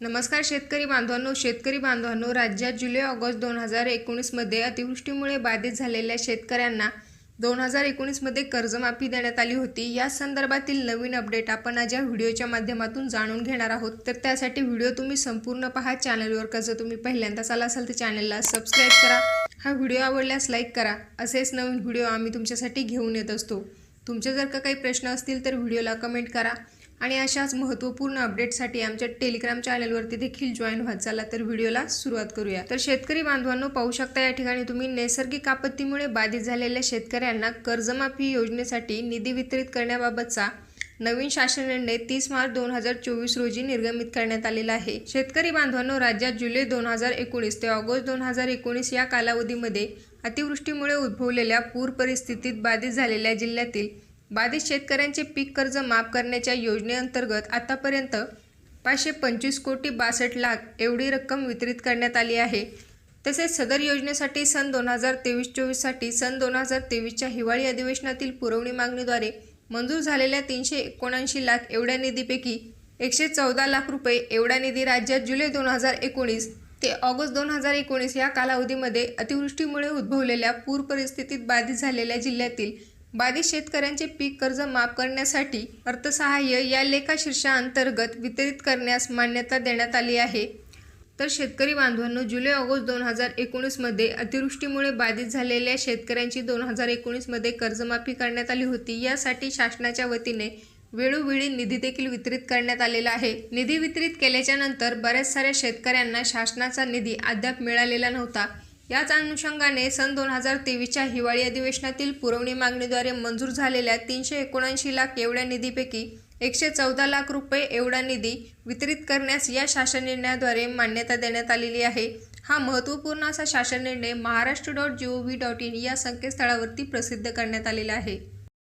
नमस्कार शेतकरी बांधवांनो शेतकरी बांधवांनो राज्यात जुलै ऑगस्ट दोन हजार एकोणीसमध्ये अतिवृष्टीमुळे बाधित झालेल्या शेतकऱ्यांना दोन हजार एकोणीसमध्ये कर्जमाफी देण्यात आली होती. या संदर्भातील नवीन अपडेट आपण आज या व्हिडिओच्या माध्यमातून जाणून घेणार आहोत. तर त्यासाठी व्हिडिओ तुम्ही संपूर्ण पहा. चॅनलवर कसं तुम्ही पहिल्यांदाच आला असाल तर चॅनलला सबस्क्राईब करा. हा व्हिडिओ आवडल्यास लाईक करा. असेच नवीन व्हिडिओ आम्ही तुमच्यासाठी घेऊन येत असतो. तुमचे जर का काही प्रश्न असतील तर व्हिडिओला कमेंट करा. आणि अशाच महत्त्वपूर्ण अपडेटसाठी आमच्या टेलिग्राम चॅनलवरती देखील जॉईन व्हा चला तर व्हिडिओला सुरुवात करूया. तर शेतकरी बांधवांनो पाहू शकता या ठिकाणी तुम्ही नैसर्गिक आपत्तीमुळे बाधित झालेल्या शेतकऱ्यांना कर्जमाफी योजनेसाठी निधी वितरित करण्याबाबतचा नवीन शासन निर्णय तीस मार्च दोन हजार चोवीस रोजी निर्गमित करण्यात आलेला आहे. शेतकरी बांधवांनो राज्यात जुलै दोन हजार एकोणीस ते ऑगस्ट दोन हजार एकोणीस या कालावधीमध्ये अतिवृष्टीमुळे उद्भवलेल्या पूर परिस्थितीत बाधित झालेल्या जिल्ह्यातील बाधित शेतकऱ्यांचे पीक कर्ज माफ करण्याच्या योजनेअंतर्गत आतापर्यंत पाचशे पंचवीस कोटी बासष्ट लाख एवढी रक्कम वितरित करण्यात आली आहे. तसेच सदर योजनेसाठी सन दोन हजार तेवीस चोवीससाठी सन दोन हजार तेवीसच्या हिवाळी अधिवेशनातील पुरवणी मागणीद्वारे मंजूर झालेल्या तीनशे एकोणऐंशी लाख एवढ्या निधीपैकी एकशे चौदा लाख रुपये एवढा निधी राज्यात जुलै दोन हजार एकोणीस ते ऑगस्ट दोन हजार एकोणीस या कालावधीमध्ये अतिवृष्टीमुळे उद्भवलेल्या पूर परिस्थितीत बाधित झालेल्या जिल्ह्यातील बाधित शेतकऱ्यांचे पीक कर्ज माफ करण्यासाठी अर्थसहाय्य या लेखा शीर्षाअंतर्गत वितरित करण्यास मान्यता देण्यात आली आहे. तर शेतकरी बांधवांनो जुलै ऑगस्ट दोन हजार एकोणीसमध्ये अतिवृष्टीमुळे बाधित झालेल्या शेतकऱ्यांची दोन हजार एकोणीसमध्ये कर्जमाफी करण्यात आली होती. यासाठी शासनाच्या वतीने वेळोवेळी निधी देखील वितरित करण्यात आलेला आहे. निधी वितरित केल्याच्यानंतर बऱ्याच साऱ्या शेतकऱ्यांना शासनाचा निधी अद्याप मिळालेला नव्हता. याच अनुषंगाने सन दोन हजार तेवीसच्या हिवाळी अधिवेशनातील पुरवणी मागणीद्वारे मंजूर झालेल्या तीनशे एकोणऐंशी लाख एवढ्या निधीपैकी एकशे चौदा लाख रुपये एवढा निधी वितरित करण्यास या शासन निर्णयाद्वारे मान्यता देण्यात आलेली आहे. हा महत्त्वपूर्ण असा शासन निर्णय Maharashtra dot G O V dot in या संकेतस्थळावरती प्रसिद्ध करण्यात आलेला आहे.